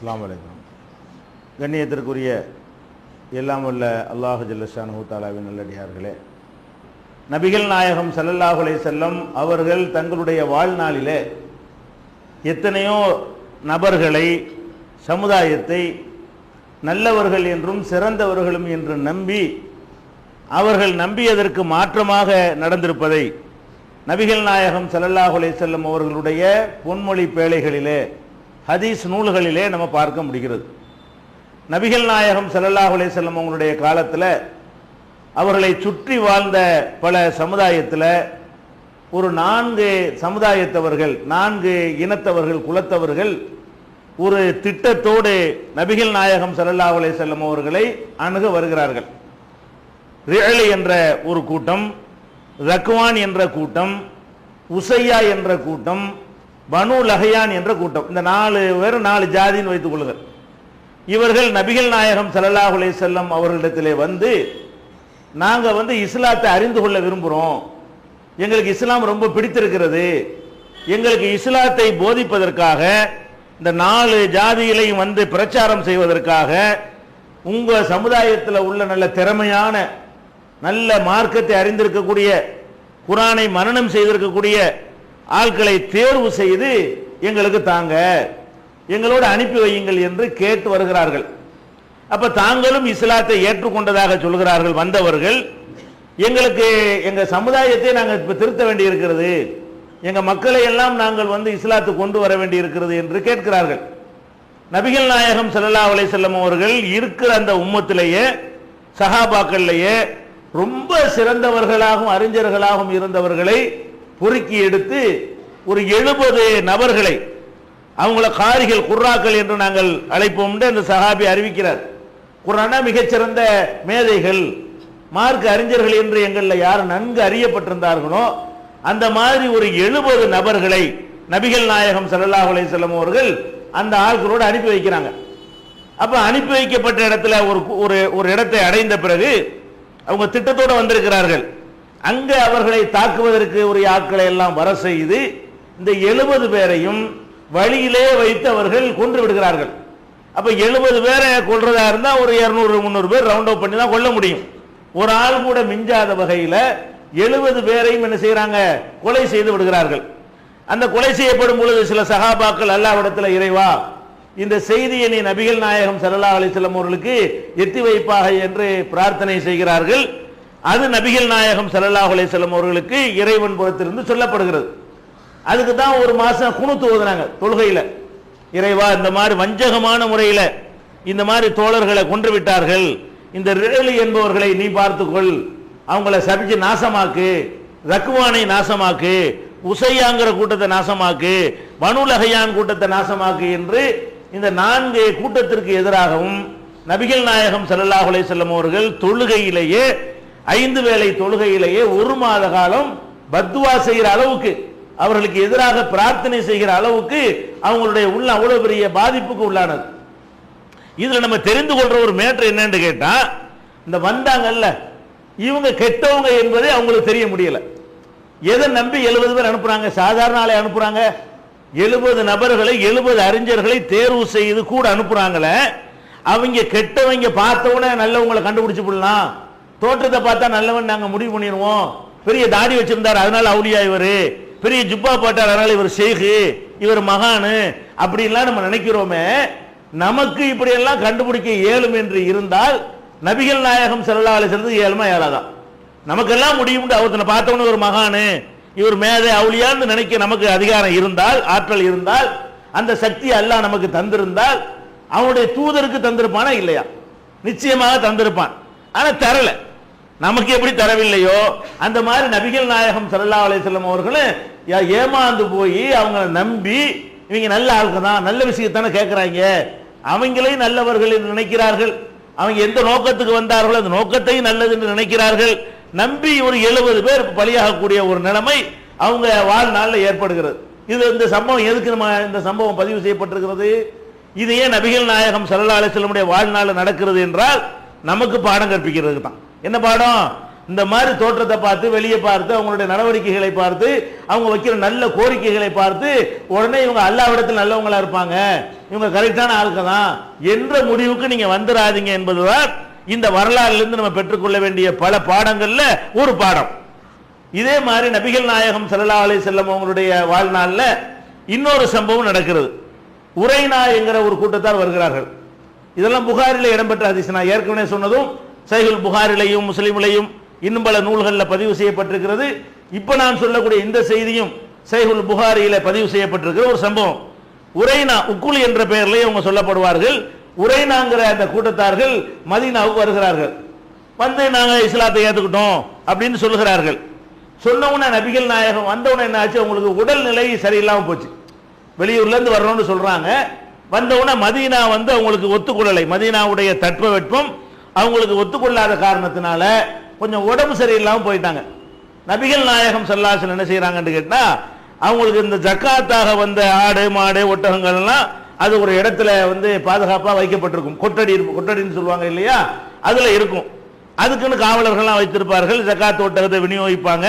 அஸ்லாம் வலைக்கம் கண்ணியத்திற்குரிய எல்லாம் உள்ள அல்லாஹு ஜல்லஷானு தாலாவின் நல்லடியார்களே. நபிகள் நாயகம் சல்லல்லாஹுலே செல்லம் அவர்கள் தங்களுடைய வாழ்நாளிலே எத்தனையோ நபர்களை சமுதாயத்தை நல்லவர்கள் என்றும் சிறந்தவர்களும் என்று நம்பி அவர்கள் நம்பியதற்கு மாற்றமாக நடந்திருப்பதை நபிகள் நாயகம் சல்லல்லாஹுலே செல்லம் அவர்களுடைய பொன்மொழி பேழைகளிலே ஹதீஸ் நூல்களிலே நம்ம பார்க்க முடிகிறது. நபிகள் நாயகம் சல்லல்லாஹ் அலேசல்லம் அவங்களுடைய காலத்தில் அவர்களை சுற்றி வாழ்ந்த பல சமுதாயத்தில் ஒரு நான்கு சமுதாயத்தவர்கள் நான்கு இனத்தவர்கள் குலத்தவர்கள் ஒரு திட்டத்தோடு நபிகள் நாயகம் சல்லல்லாஹ் அலேசல்லம் அவர்களை அணுக வருகிறார்கள். ரிழலி என்ற ஒரு கூட்டம் ரக்வான் என்ற கூட்டம் உசையா என்ற கூட்டம் பனு லஹயான் என்ற கூட்டம். இந்த நாலு பேர் நாலு ஜாதின்னு வைத்துக் கொள்ளுங்கள். இவர்கள் நபிகள் நாயகம் ஸல்லல்லாஹு அலைஹி செல்லம் அவர்களிடத்திலே வந்து நாங்கள் வந்து இஸ்லாத்தை அறிந்து கொள்ள விரும்புகிறோம் எங்களுக்கு இஸ்லாம் ரொம்ப பிடித்திருக்கிறது. எங்களுக்கு இஸ்லாத்தை போதிப்பதற்காக இந்த நாலு ஜாதிகளையும் வந்து பிரச்சாரம் செய்வதற்காக உங்கள் சமுதாயத்தில் உள்ள நல்ல திறமையான நல்ல மார்க்கத்தை அறிந்திருக்கக்கூடிய குரானை மரணம் செய்திருக்கக்கூடிய ஆட்களை தேர்வு செய்து எங்களுக்கு தாங்க. எங்களோடு அனுப்பி வையுங்கள் என்று கேட்டு வருகிறார்கள். அப்ப தாங்களும் இஸ்லாத்தை ஏற்றுக்கொண்டதாக சொல்கிறார்கள் வந்தவர்கள். எங்களுக்கு எங்க சமுதாயத்தை நாங்கள் இப்ப திருத்த வேண்டி இருக்கிறது எங்க மக்களை எல்லாம் நாங்கள் வந்து இஸ்லாத்து கொண்டு வர வேண்டி இருக்கிறது என்று கேட்கிறார்கள். நபிகள் நாயகம் சல்லா அலைஹி அவர்கள் இருக்கிற அந்த உம்மத்திலேயே சஹாபாக்கள்லேயே ரொம்ப சிறந்தவர்களாகவும் அறிஞர்களாகவும் இருந்தவர்களை பொறுக்கி எடுத்து ஒரு எழுபது நபர்களை அவங்கள காரிகள் குர்ராக்கள் என்று நாங்கள் அழைப்போம் அந்த சஹாபி அறிவிக்கிறார். குரானா மிகச்சிறந்த மேதைகள் மார்க்க அறிஞர்கள் என்று எங்களில் யார் நன்கு அறியப்பட்டிருந்தார்களோ அந்த மாதிரி ஒரு எழுபது நபர்களை நபிகள் நாயகம் சல்லாஹ் அலையம் அவர்கள் அந்த ஆட்களோடு அனுப்பி வைக்கிறாங்க. அப்ப அனுப்பி வைக்கப்பட்ட இடத்துல ஒரு ஒரு ஒரு இடத்தை அடைந்த பிறகு அவங்க திட்டத்தோடு வந்திருக்கிறார்கள். அங்கே அவர்களை தாக்குவதற்கு உரிய ஆட்களை எல்லாம் வர செய்து இந்த எழுபது பேரையும் வழியிலே வைத்து அவர்கள் கொன்று விடுகிறார்கள். அப்ப எழுபது பேரை கொள்றதா இருந்தா ஒரு இருநூறு முந்நூறு பேர் ரவுண்ட் அப் பண்ணி தான் கொல்ல முடியும். ஒரு ஆள் கூட மிஞ்சாத வகையில் எழுபது பேரையும் என்ன செய்யறாங்க கொலை செய்து விடுகிறார்கள். அந்த கொலை செய்யப்படும் பொழுது சில சகாபாக்கள் அல்லாவிடத்தில் இறைவா இந்த செய்தியை நீ நபிகள் நாயகம் ஸல்லல்லாஹு அலைஹி அவர்களுக்கு எத்தி வைப்பாக என்று பிரார்த்தனை செய்கிறார்கள். அது நபிகள் நாயகம் சல்லாஹ் அலைஹி அவர்களுக்கு இறைவன் புறத்திலிருந்து சொல்லப்படுகிறது. அதுக்கு தான் ஒரு மாசம் குணுத்து ஓதுனாங்க தொழுகையில். இறைவா இந்த மாதிரி வஞ்சகமான முறையில் இந்த மாதிரி தோழர்களை கொன்று விட்டார்கள். இந்த ரேலி என்பவர்களை நீ பார்த்துக்கொள். அவங்கள சபிச்சு நாசமாக்கு ரக்குவானை நாசமாக்கு உசையாங்கிற கூட்டத்தை நாசமாக்கு வனுலகையான் கூட்டத்தை நாசமாக்கு என்று இந்த நான்கு கூட்டத்திற்கு எதிராகவும் நபிகள் நாயகம் ஸல்லல்லாஹு அலைஹி அவர்கள் தொழுகையிலேயே ஐந்து வேளை தொழுகையிலேயே ஒரு மாத காலம் பத்துவா செய்கிற அளவுக்கு அவர்களுக்கு எதிராக பிரார்த்தனை செய்கிற அளவுக்கு அவங்களுடைய உள்ள அவ்வளவு பெரிய பாதிப்புக்கு உள்ளானது. இதுல நம்ம தெரிந்து கொள்ற ஒரு மேட்ரு என்னன்னு கேட்டா இந்த வந்தாங்கல்ல இவங்க கெட்டவங்க என்பதை அவங்களுக்கு தெரிய முடியல. எதை நம்பி எழுபது பேர் அனுப்புறாங்க? சாதாரண ஆளை அனுப்புறாங்க. எழுபது நபர்களை எழுபது அறிஞர்களை தேர்வு செய்து கூட அனுப்புறாங்களே அவங்க கெட்டவங்க பார்த்தவொடனே நல்லவங்களை கண்டுபிடிச்சு விடலாம். தோற்றத்தை பார்த்தா நல்லவன் நாங்க முடிவு பண்ணிடுவோம். பெரிய தாடி வச்சிருந்தார் அதனால அவுலியா இவரு. பெரிய ஜுப்பா போட்டார் அதனால இவர் ஷேகு இவர் மகானு. அப்படின்லாம் நம்ம நினைக்கிறோமே. நமக்கு இப்படி எல்லாம் கண்டுபிடிக்க இயலும் என்று இருந்தால் நபிகள் நாயகம் செல்லா அலைஹி ஏழுமா ஏழாதான். நமக்கெல்லாம் முடியும் அவர்த்தனை பார்த்தவனு ஒரு மகானு. இவர் மேதை அவுளியான்னு நினைக்க நமக்கு அதிகாரம் இருந்தால் ஆற்றல் இருந்தால் அந்த சக்தி அல்லாஹ் நமக்கு தந்திருந்தால் அவனுடைய தூதருக்கு தந்திருப்பானா இல்லையா? நிச்சயமாக தந்திருப்பான். ஆனா தரலை. நமக்கு எப்படி தரவில்லையோ அந்த மாதிரி நபிகள் நாயகம் சல்லா அலிசல்லம் அவர்களும் ஏமாந்து போய் அவங்கள நம்பி இவங்க நல்ல ஆளுங்க தான் நல்ல விஷயத்தானே கேட்குறாங்க அவங்களையும் நல்லவர்கள் என்று நினைக்கிறார்கள். அவங்க எந்த நோக்கத்துக்கு வந்தார்களோ அந்த நோக்கத்தையும் நல்லது என்று நினைக்கிறார்கள். நம்பி ஒரு எழுபது பேர் பலியாகக்கூடிய ஒரு நிலைமை அவங்க வாழ்நாளில் ஏற்படுகிறது. இது இந்த சம்பவம் எதுக்கு நம்ம இந்த சம்பவம் பதிவு செய்யப்பட்டிருக்கிறது? இது ஏன் நபிகள் நாயகம் சல்லா அலைஹி வாழ்நாளில் நடக்கிறது என்றால் நமக்கு பாடம் கற்பிக்கிறதுக்கு தான் என்ன பாடம்? இந்த மாதிரி தோற்றத்தை பார்த்து வெளியே பார்த்து அவங்களுடைய நடவடிக்கைகளை பார்த்து அவங்க வைக்கிற நல்ல கோரிக்கைகளை பார்த்து உடனே இவங்க அல்லாவிடத்தில் நல்லவங்களா இருப்பாங்க. இவங்க கரெக்டான ஆளுக்க தான் என்ற முடிவுக்கு நீங்க வந்துடாதீங்க என்பதுதான் இந்த வரலாறுலேருந்து நம்ம பெற்றுக்கொள்ள வேண்டிய பல பாடங்கள்ல ஒரு பாடம். இதே மாதிரி நபிகள் நாயகம் சல்லா அலி செல்லம் அவங்களுடைய வாழ்நாளில் இன்னொரு சம்பவம் நடக்கிறது. உரைனா என்கிற ஒரு கூட்டத்தார் வருகிறார்கள். இதெல்லாம் புகாரில் இடம்பெற்ற அதிசனா நான் ஏற்கனவே சொன்னதும் சைகுல் புகாரிலையும் முஸ்லீம்லையும் இன்னும் பல நூல்களில் பதிவு செய்யப்பட்டிருக்கிறது. இப்போ நான் சொல்லக்கூடிய இந்த செய்தியும் சைகுல் புகாரியில் பதிவு செய்யப்பட்டிருக்கிற ஒரு சம்பவம். உரைனா உக்குல் என்ற பெயர்லேயே அவங்க சொல்லப்படுவார்கள். உரைனாங்கிற அந்த கூட்டத்தார்கள் மதினாவுக்கு வருகிறார்கள். வந்து நாங்கள் இஸ்லாத்தை ஏற்றுக்கிட்டோம் அப்படின்னு சொல்லுகிறார்கள். சொன்னவுன நபிகள் நாயகம் வந்தவுடனே என்ன ஆச்சு? அவங்களுக்கு உடல்நிலை சரியில்லாமல் போச்சு. வெளியூர்லேருந்து வரணும்னு சொல்கிறாங்க வந்தவுடனே மதீனா வந்து அவங்களுக்கு ஒத்துக்கொள்ளலை. மதீனாவுடைய தட்பவெட்பம் அவங்களுக்கு ஒத்துக்கொள்ளாத காரணத்தினால கொஞ்சம் உடம்பு சரியில்லாமல் போயிட்டாங்க. நபிகள் நாயகம் சல்லாசல் என்ன செய்யறாங்கன்னு கேட்டா அவங்களுக்கு இந்த ஜக்காத்தாக வந்த ஆடு மாடு ஒட்டகங்கள் எல்லாம் அது ஒரு இடத்துல வந்து பாதுகாப்பாக வைக்கப்பட்டிருக்கும். கொட்டடி இருக்கும் கொட்டடின்னு சொல்லுவாங்க இல்லையா? அதுல இருக்கும். அதுக்குன்னு காவலர்கள்லாம் வைத்திருப்பார்கள். ஜக்காத் ஒட்டகத்தை விநியோகிப்பாங்க.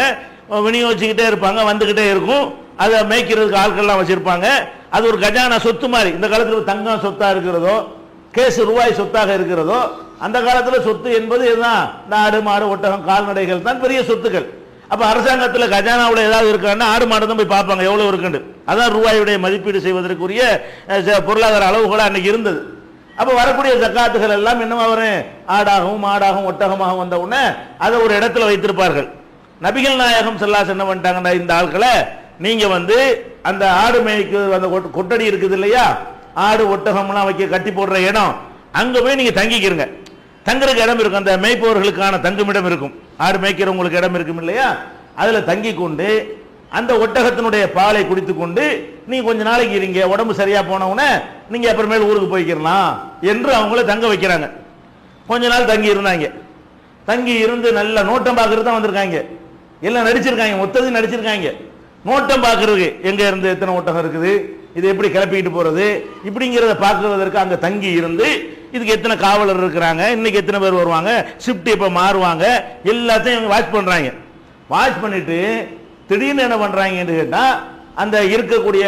விநியோகிச்சுக்கிட்டே இருப்பாங்க. வந்துகிட்டே இருக்கும். அதை மேய்க்கிறதுக்கு ஆட்கள்லாம் வச்சிருப்பாங்க. அது ஒரு கஜானா சொத்து மாதிரி. இந்த காலத்தில் தங்கம் சொத்தா இருக்கிறதோ கேஸ் ரூபாய் சொத்தாக இருக்கிறதோ அந்த காலத்தில் சொத்து என்பது இதுதான் இந்த ஆடு மாடு ஒட்டகம் கால்நடைகள் தான் பெரிய சொத்துக்கள். அப்போ அரசாங்கத்தில் கஜானாவில் ஏதாவது இருக்கான்னா ஆடு மாடு தான் போய் பார்ப்பாங்க எவ்வளோ இருக்குன்னு. அதான் ரூபாயுடைய மதிப்பீடு செய்வதற்குரிய ச- பொருளாதார அளவுகோலா அன்னைக்கு இருந்தது. அப்போ வரக்கூடிய ஜக்காத்துகள் எல்லாம் இன்னும் வரும்? ஆடாகவும் மாடாகவும் ஒட்டகமாகவும் வந்த உடனே அதை ஒரு இடத்துல வைத்திருப்பார்கள். நபிகள் நாயகம் செல்லாஸ் என்ன பண்ணிட்டாங்கன்னா இந்த ஆட்களை நீங்கள் வந்து அந்த ஆடு மேய்க்கு அந்த கொட்டடி இருக்குது இல்லையா? ஆடு ஒட்டகம்லாம் வைக்க கட்டி போடுற இடம். அங்க போய் நீங்க தங்கிக்கிறங்க. தங்குறதுக்கு இடம் இருக்கும். அந்த மேய்ப்பவர்களுக்கான தங்குமிடம் இருக்கும். ஆடு மேய்க்கிறவங்களுக்கு இடம் இருக்கும் இல்லையா? அதுல தங்கி கொண்டு அந்த ஒட்டகத்தினுடைய பாலை குடித்து கொண்டு நீங்க கொஞ்ச நாளைக்கு இருங்க. உடம்பு சரியா போன நீங்கள் நீங்க அப்புறமேல் ஊருக்கு போய்க்கிறலாம் என்று அவங்கள தங்க வைக்கிறாங்க. கொஞ்ச நாள் தங்கி இருந்தாங்க. தங்கி இருந்து நல்ல நோட்டம் பார்க்கறது தான் வந்திருக்காங்க. எல்லாம் நடிச்சிருக்காங்க. மொத்தத்தையும் நடிச்சிருக்காங்க. நோட்டம் பார்க்கறதுக்கு எங்க இருந்து எத்தனை ஒட்டகம் இருக்குது? இதை எப்படி கிளப்பிக்கிட்டு போறது? இப்படிங்கிறத பார்க்குறதற்கு அங்கே தங்கி இருந்து இதுக்கு எத்தனை காவலர் இருக்கிறாங்க இன்னைக்கு எத்தனை பேர் வருவாங்க ஷிஃப்ட் இப்போ மாறுவாங்க எல்லாத்தையும் இவங்க வாட்ச் பண்ணுறாங்க வாட்ச் பண்ணிட்டு திடீர்னு என்ன பண்ணுறாங்கன்னு கேட்டால் அந்த இருக்கக்கூடிய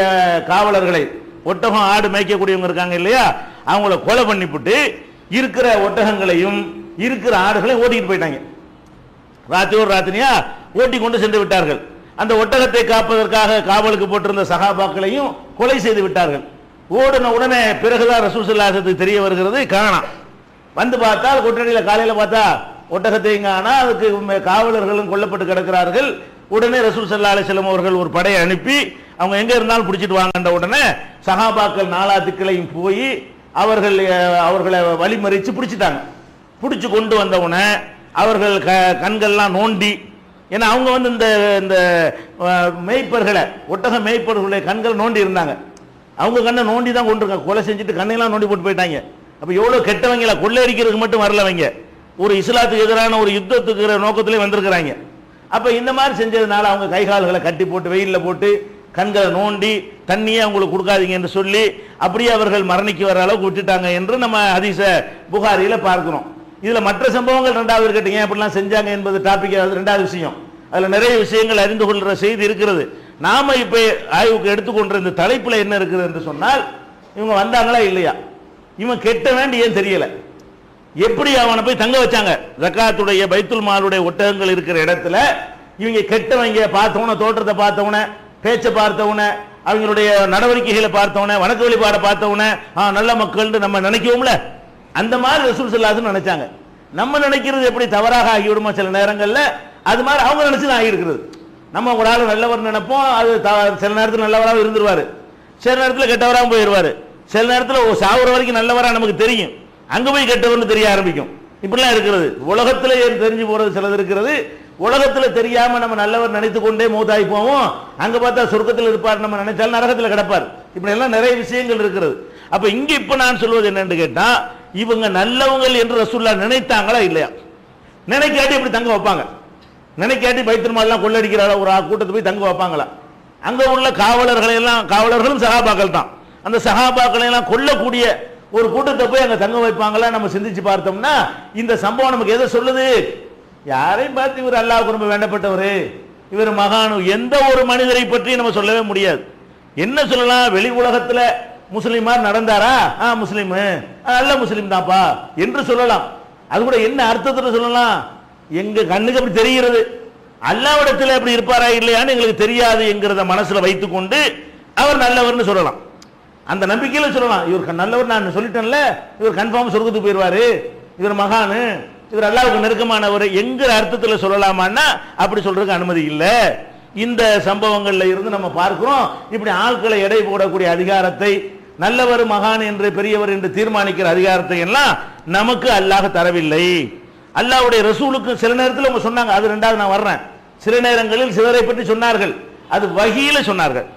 காவலர்களை ஒட்டகம் ஆடு மேய்க்கக்கூடியவங்க இருக்காங்க இல்லையா அவங்கள கொலை பண்ணிவிட்டு இருக்கிற ஒட்டகங்களையும் இருக்கிற ஆடுகளையும் ஓட்டிக்கிட்டு போயிட்டாங்க. ராத்திரி ஒரு ராத்திரியா ஓட்டி கொண்டு சென்று விட்டார்கள். அந்த ஒட்டகத்தை காப்பதற்காக காவலுக்கு போட்டிருந்த சகாபாக்களையும் கொலை செய்து விட்டார்கள். ஓடின உடனே பிறகுதான் ரசூசல்லாசத்துக்கு தெரிய வருகிறது காணாம் வந்து பார்த்தால் கொட்டடியில் காலையில் பார்த்தா ஒட்டகத்தையும் காணா அதுக்கு காவலர்களும் கொல்லப்பட்டு கிடக்கிறார்கள். உடனே ரசூல் சல்லா அலிஸ்லாம் அவர்கள் ஒரு படையை அனுப்பி அவங்க எங்கே இருந்தாலும் பிடிச்சிட்டு வாங்கன்ற உடனே சகாபாக்கள் நாலா திக்களையும் போய் அவர்கள் அவர்களை வழிமறித்து பிடிச்சிட்டாங்க. பிடிச்சி கொண்டு வந்தவுடனே அவர்கள் க கண்கள்லாம் நோண்டி ஏன்னா அவங்க வந்து இந்த இந்த மேய்ப்பர்களை ஒட்டக மேய்ப்பர்களுடைய கண்கள் நோண்டி இருந்தாங்க. அவங்க கண்ணை நோண்டி தான் கொண்டிருக்காங்க. கொலை செஞ்சுட்டு கண்ணையெல்லாம் நோண்டி போட்டு போயிட்டாங்க. அப்போ எவ்வளோ கெட்டவங்கள கொள்ளையடிக்கிறதுக்கு மட்டும் வரலவங்க ஒரு இஸ்லாத்துக்கு எதிரான ஒரு யுத்தத்துக்கு நோக்கத்திலே வந்திருக்கிறாங்க. அப்போ இந்த மாதிரி செஞ்சதுனால அவங்க கை கால்களை கட்டி போட்டு வெயிலில் போட்டு கண்களை நோண்டி தண்ணியே அவங்களுக்கு கொடுக்காதீங்க என்று சொல்லி அப்படியே அவர்கள் மரணிக்கு வர அளவுக்கு விட்டுட்டாங்க என்று நம்ம அதிச புகாரியில் பார்க்கிறோம். இதில் மற்ற சம்பவங்கள் ரெண்டாவது இருக்கட்டும். ஏன் அப்படிலாம் செஞ்சாங்க என்பது டாபிக் ரெண்டாவது விஷயம். அதில் நிறைய விஷயங்கள் அறிந்து கொள்கிற செய்தி இருக்கிறது. நாம் இப்போ ஆய்வுக்கு எடுத்துக்கொண்ட இந்த தலைப்பில் என்ன இருக்குது என்று சொன்னால் இவங்க வந்தாங்களா இல்லையா? இவன் கெட்ட வேண்டி ஏன் தெரியலை? எப்படி அவனை போய் தங்க வச்சாங்க? ஜக்காத்துடைய பைத்துல் மாலுடைய ஒட்டகங்கள் இருக்கிற இடத்துல இவங்க கெட்டவங்க பார்த்தவன தோற்றத்தை பார்த்தவன பேச்சை பார்த்தவன அவங்களுடைய நடவடிக்கைகளை பார்த்தவன வணக்க வழிபாடை பார்த்தவன ஆ நல்ல மக்கள்னு நம்ம நினைக்கவும்ல? அந்த மாதிரி ரசூல் சொல்லாதுன்னு நினைச்சாங்க. நம்ம நினைக்கிறது எப்படி தவறாக ஆகிவிடுமா சில நேரங்களில் அது மாதிரி அவங்க நினைச்சு ஆகியிருக்கிறது நம்ம ஒரு ஆள் நல்லவர் நினைப்போம் அது சில நேரத்தில் நல்லவராக இருந்துருவார். சில நேரத்தில் கெட்டவராக போயிடுவார் சில நேரத்தில் ஒரு சாவுற வரைக்கும் நல்லவராக நமக்கு தெரியும். அங்கே போய் கெட்டவர்னு தெரிய ஆரம்பிக்கும். இப்படிலாம் இருக்கிறது. உலகத்தில் ஏன் தெரிஞ்சு போகிறது சிலது இருக்கிறது? உலகத்தில் தெரியாமல் நம்ம நல்லவர் நினைத்து கொண்டே மூத்தாகி போவோம். அங்கே பார்த்தா சொர்க்கத்தில் இருப்பார் நம்ம நினைச்சாலும் நரகத்தில் கிடப்பார். இப்படி எல்லாம் நிறைய விஷயங்கள் இருக்கிறது. அப்போ இங்கே இப்போ நான் சொல்வது என்னன்னு கேட்டால் இவங்க நல்லவங்கள் என்று ரசூல்லா நினைத்தாங்களா இல்லையா? நினைக்காட்டி இப்படி தங்க வைப்பாங்க. நினைக்காட்டி பைத்திரமாலாம் கொள்ளடிக்கிற ஒரு ஆ- கூட்டத்தை போய் தங்க வைப்பாங்களா? அங்க உள்ள காவலர்களை எல்லாம் காவலர்களும் சகாபாக்கள் தான். அந்த சகாபாக்களை எல்லாம் கொல்லக்கூடிய ஒரு கூட்டத்தை போய் அங்க தங்க வைப்பாங்களா? நம்ம சிந்திச்சு பார்த்தோம்னா இந்த சம்பவம் நமக்கு எதை சொல்லுது? யாரையும் பார்த்து இவர் அல்லாஹ் ரொம்ப வேண்டப்பட்டவர். இவர் மகானு. எந்த ஒரு மனிதரை பற்றி நம்ம சொல்லவே முடியாது. என்ன சொல்லலாம்? வெளி உலகத்தில் முஸ்லீமார் நடந்தாரா? ஆ முஸ்லீமு. நல்ல முஸ்லீம் தான்ப்பா. என்று சொல்லலாம். அது கூட என்ன அர்த்தத்தில் சொல்லலாம்? எங்க கண்ணுக்கு அப்படி தெரிகிறது? அல்லாவிடத்தில் அப்படி இருப்பாரா இல்லையான்னு எங்களுக்கு தெரியாது என்கிறத மனசுல வைத்துக்கொண்டு அவர் நல்லவர்னு சொல்லலாம். அந்த நம்பிக்கையில சொல்லலாம். இவர் நல்லவர் நான் சொல்லிட்டேன்ல இவர் கன்ஃபார்ம் சொர்க்கத்துக்கு போயிடுவார் இவர் மகானு இவர் அல்லாவுக்கு நெருக்கமானவர் எங்கிற அர்த்தத்தில் சொல்லலாமான்னா அப்படி சொல்றதுக்கு அனுமதி இல்லை. இந்த சம்பவங்கள்ல இருந்து நம்ம பார்க்கிறோம். இப்படி ஆட்களை எடை போடக்கூடிய அதிகாரத்தை நல்லவர் மகான் என்று பெரியவர் என்று தீர்மானிக்கிற அதிகாரத்தை எல்லாம் நமக்கு அல்லாஹ் தரவில்லை. அல்லாவுடைய ரசூலுக்கு சில நேரத்தில் அவங்க சொன்னாங்க அது ரெண்டாவது நான் வர்றேன். சில நேரங்களில் சிலரை பற்றி சொன்னார்கள். அது வகியில சொன்னார்கள்.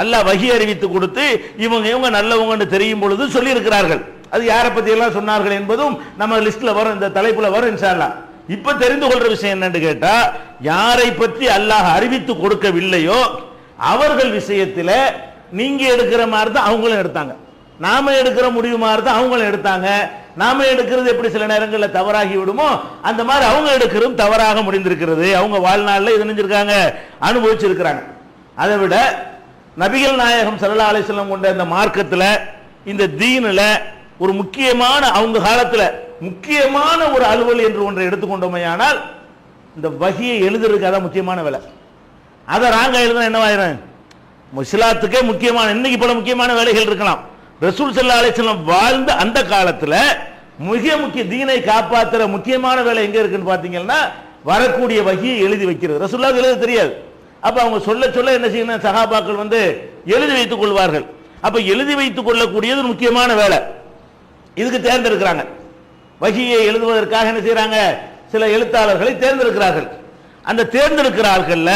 அல்லாஹ் வகி அறிவித்து கொடுத்து இவங்க இவங்க நல்லவங்கன்னு தெரியும் பொழுது சொல்லியிருக்கிறார்கள். அது யாரை பற்றியெல்லாம் சொன்னார்கள் என்பதும் நம்ம லிஸ்ட்டில் வரும் இந்த தலைப்பில் வரும் இன்ஷா இப்போ தெரிந்து கொள்கிற விஷயம் என்னன்னு கேட்டால் யாரை பற்றி அல்லாஹ் அறிவித்து கொடுக்கவில்லையோ அவர்கள் விஷயத்தில் நீங்கள் எடுக்கிற மாதிரி தான் அவங்களும் எடுத்தாங்க. நாம எடுக்கிற முடிவு மாதிரி தான் அவங்களும் எடுத்தாங்க. நாம எடுக்கிறது எப்படி சில நேரங்களில் தவறாகி விடுமோ அந்த மாதிரி அவங்க எடுக்கிறதும் தவறாக முடிந்திருக்கிறது. அவங்க வாழ்நாளில் இது நினைஞ்சிருக்காங்க அனுபவிச்சிருக்கிறாங்க. அதை விட நபிகள் நாயகம் சல்லா அலிஸ்லம் கொண்ட இந்த மார்க்கத்தில் இந்த தீனில் ஒரு முக்கியமான அவங்க காலத்தில் முக்கியமான ஒரு அலுவல் என்று ஒன்றை எடுத்துக்கொண்டோமையானால் இந்த வகையை எழுதுறதுக்கு அதான் முக்கியமான வேலை. அதை ராங்க எழுதுனா என்னவாயிரும்? முஸ்லாத்துக்கே முக்கியமான இன்னைக்கு பல முக்கியமான வேலைகள் இருக்கலாம். ரசூல் சல்லா அலைஹி வாழ்ந்த அந்த காலத்தில் மிக முக்கிய தீனை காப்பாற்றுற முக்கியமான வேலை எங்க இருக்குன்னு பார்த்தீங்கன்னா வரக்கூடிய வகியை எழுதி வைக்கிறது. ரசூலுல்லாஹ் எழுத தெரியாது. அப்ப அவங்க சொல்ல சொல்ல என்ன செய்யணும் சஹாபாக்கள் வந்து எழுதி வைத்துக் கொள்வார்கள். அப்ப எழுதி வைத்துக் கொள்ளக்கூடியது ஒரு முக்கியமான வேலை. இதுக்கு தேர்ந்தெடுக்கிறாங்க. வகியை எழுதுவதற்காக என்ன செய்கிறாங்க சில எழுத்தாளர்களை தேர்ந்தெடுக்கிறார்கள். அந்த தேர்ந்தெடுக்கிற ஆள்கள்ல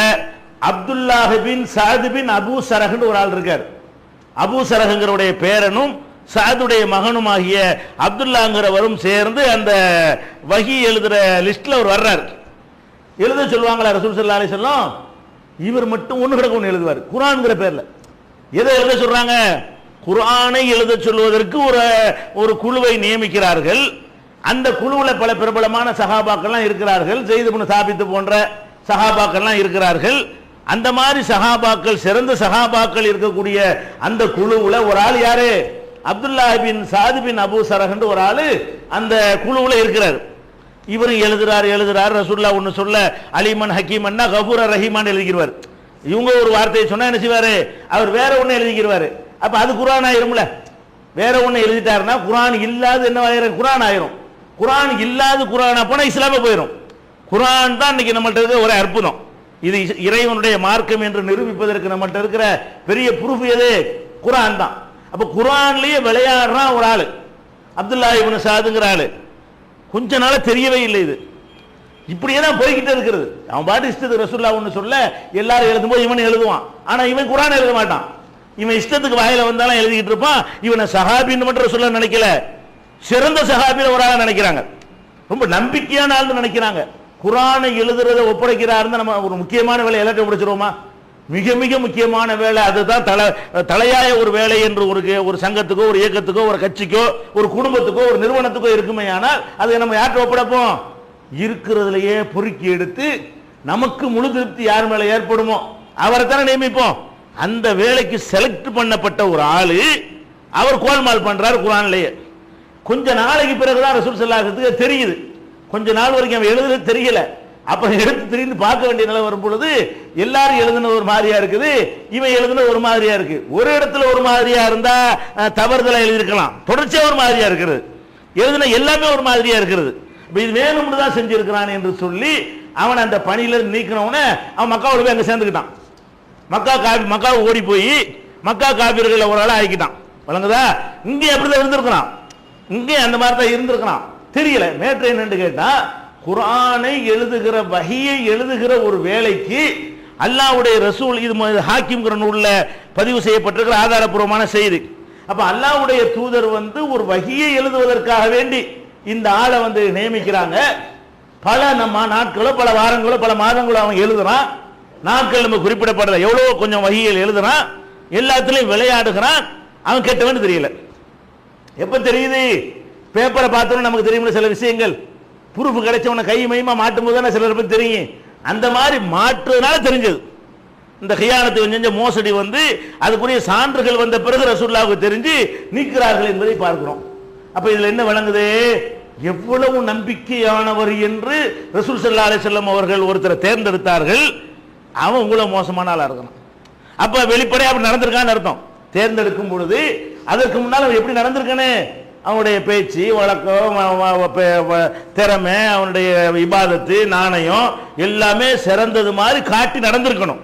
அப்துல்லாஹ் பின் சாது பின் அபூ சரஹ்னு ஒரு ஆள் இருக்கார். அபூ சரஹ்ங்கிறவுடைய பேரனும் சாதுடைய மகனுமாகிய அப்துல்லாங்கிறவரும் சேர்ந்து அந்த வகி எழுதுற லிஸ்ட்ல அவர் வர்றார். எழுத சொல்லுவாங்களா ரசூல் சல்லா அலி சொல்லம் இவர் மட்டும் ஒன்று கிடக்க ஒன்று எழுதுவார். குர்ஆன்ங்கிற பேரில். எதை எழுத சொல்றாங்க? குரானை எழுத சொல்வதற்கு ஒரு ஒரு குழுவை நியமிக்கிறார்கள். அந்த குழுவில் பல பிரபலமான சகாபாக்கள்லாம் இருக்கிறார்கள். செய்து சாபித்து போன்ற சகாபாக்கள்லாம் இருக்கிறார்கள். அந்த மாதிரி சகாபாக்கள் சிறந்த சகாபாக்கள் இருக்கக்கூடிய அந்த குழுவுல ஒரு ஆள் யாரு? அப்துல்லா பின் சாது பின் அபூ சரஹ்னு ஒரு ஆளு அந்த குழுவுல இருக்கிறார். இவர் எழுதுறார் எழுதுறார் ரசூல்லா ஒன்று சொல்ல அலிமன் ஹக்கீமன்னா கபூர ரஹீமான் எழுதிக்கிறார் இவங்க ஒரு வார்த்தையை சொன்னா என்ன செய்வாரு? அவர் வேற ஒன்று எழுதிக்கிறாரு அப்ப அது குரான் ஆயிரும்ல. வேற ஒன்று எழுதிட்டாருன்னா குரான் இல்லாத என்ன ஆயிரும்? குரான் ஆயிரும். குரான் இல்லாத குரான் போனா இஸ்லாமே போயிடும் குரான் தான் இன்னைக்கு நம்மள்ட்ட இருக்க ஒரு அற்புதம். இது இஸ்- இறைவனுடைய மார்க்கம் என்று நிரூபிப்பதற்கு நம்மகிட்ட இருக்கிற பெரிய ப்ரூஃப் எது? குரான் தான். அப்ப குரான்லயே விளையாடுறான் ஒரு ஆளு. அப்துல்லா இவனு சாதுங்கிற ஆளு. கொஞ்ச நாளாக தெரியவே இல்லை இது. இப்படியே தான் போய்கிட்டே இருக்கிறது. அவன் பாட்டு இஷ்டத்துக்கு ரசூல்லா ஒன்று சொல்ல எல்லாரும் எழுதும்போது இவன் எழுதுவான். ஆனால் இவன் குரான் எழுத மாட்டான். இவன் இஷ்டத்துக்கு வாயில வந்தாலும் எழுதிக்கிட்டு இருப்பான். இவனை சஹாபின்னு மட்டும் சொல்ல நினைக்கல. சிறந்த சஹாபியில் ஒரு ஆளாக நினைக்கிறாங்க. ரொம்ப நம்பிக்கையான ஆள்னு நினைக்கிறாங்க. குரானை எழுதுறத ஒப்படைக்கிறாருன்னு நம்ம ஒரு முக்கியமான வேலை எல்லாத்தையும் ஒப்படைச்சிருவோமா? மிக மிக முக்கியமான வேலை அதுதான் தலை தலையாய ஒரு வேலை என்று ஒரு ஒரு சங்கத்துக்கோ ஒரு இயக்கத்துக்கோ ஒரு கட்சிக்கோ ஒரு குடும்பத்துக்கோ ஒரு நிறுவனத்துக்கோ இருக்குமே ஆனால் அதை நம்ம யார்கிட்ட ஒப்படைப்போம்? இருக்கிறதுலையே பொறுக்கி எடுத்து நமக்கு முழு திருப்தி யார் மேலே ஏற்படுமோ அவரை தானே நியமிப்போம். அந்த வேலைக்கு செலக்ட் பண்ணப்பட்ட ஒரு ஆளு அவர் கோல்மால் பண்ணுறாரு குரான்லேயே. கொஞ்ச நாளைக்கு பிறகுதான் ரசூல் செல்லாகிறதுக்கு தெரியுது. கொஞ்ச நாள் வரைக்கும் அவன் எழுதுறது தெரியல. அப்போ எடுத்து திடீர்னு பார்க்க வேண்டிய நிலை வரும் பொழுது எல்லாரும் எழுதுனது ஒரு மாதிரியா இருக்குது இவன் எழுதுனது ஒரு மாதிரியா இருக்கு. ஒரு இடத்துல ஒரு மாதிரியா இருந்தா தவறுதலாக தவறுதலா எழுதியிருக்கலாம். தொடர்ச்சியா ஒரு மாதிரியா இருக்கிறது எழுதுன எல்லாமே ஒரு மாதிரியா இருக்கிறது இப்ப இது வேணும்னு தான் செஞ்சிருக்கிறான் என்று சொல்லி அவன் அந்த பணியிலிருந்து இருந்து அவன் மக்காவோட போய் அங்கே சேர்ந்துக்கிட்டான். மக்கா காபி மக்காவை ஓடி போய் மக்கா காபியர்களை ஒரு ஆளாக ஆக்கிட்டான். வழங்குதா இங்கே அப்படிதான் இருந்திருக்கிறான். இங்கே அந்த மாதிரி தான் இருந்திருக்கிறான். தெரியல மேற்று என்னன்னு கேட்டா குரானை எழுதுகிற வகையை எழுதுகிற ஒரு வேலைக்கு அல்லாவுடைய ரசூல் இது ஹாக்கிம் ஹாக்கிம்ங்கிற நூல்ல பதிவு செய்யப்பட்டிருக்கிற ஆதாரப்பூர்வமான செய்தி. அப்ப அல்லாஹ்வுடைய தூதர் வந்து ஒரு வகையை எழுதுவதற்காக வேண்டி இந்த ஆளை வந்து நியமிக்கிறாங்க. பல நம்ம நாட்களோ பல வாரங்களோ பல மாதங்களோ அவன் எழுதுறான். நாட்கள் நம்ம குறிப்பிடப்படல. எவ்வளோ கொஞ்சம் வகையில் எழுதுறான். எல்லாத்துலேயும் விளையாடுகிறான். அவன் கெட்டவன் தெரியல. எப்ப தெரியுது? பேப்பரை பார்த்தோன்னு நமக்கு தெரியும்ல சில விஷயங்கள். ப்ரூஃப் கிடைச்சவன கை மையமா மாட்டும் போது தானே சிலர் பத்தி தெரியும். அந்த மாதிரி மாற்றுறதுனால தெரிஞ்சது. இந்த ஹியானத்தை செஞ்ச மோசடி வந்து அதுக்குரிய சான்றுகள் வந்த பிறகு ரசூல்லாவுக்கு தெரிஞ்சு நீக்கிறார்கள் என்பதை பார்க்கிறோம். அப்போ இதில் என்ன விளங்குது? எவ்வளவு நம்பிக்கையானவர் என்று ரசூல் சல்லா அலி செல்லம் அவர்கள் ஒருத்தரை தேர்ந்தெடுத்தார்கள். அவன் உங்களை மோசமான ஆளாக இருக்கணும். அப்போ வெளிப்படையாக அப்படி நடந்திருக்கான்னு அர்த்தம். தேர்ந்தெடுக்கும் பொழுது அதற்கு முன்னால் அவன் எப்படி நடந்திருக்கானே அவனுடைய பேச்சு வழக்கம் திறமை அவனுடைய விவாதத்து நாணயம் எல்லாமே சிறந்தது மாதிரி காட்டி நடந்திருக்கணும்.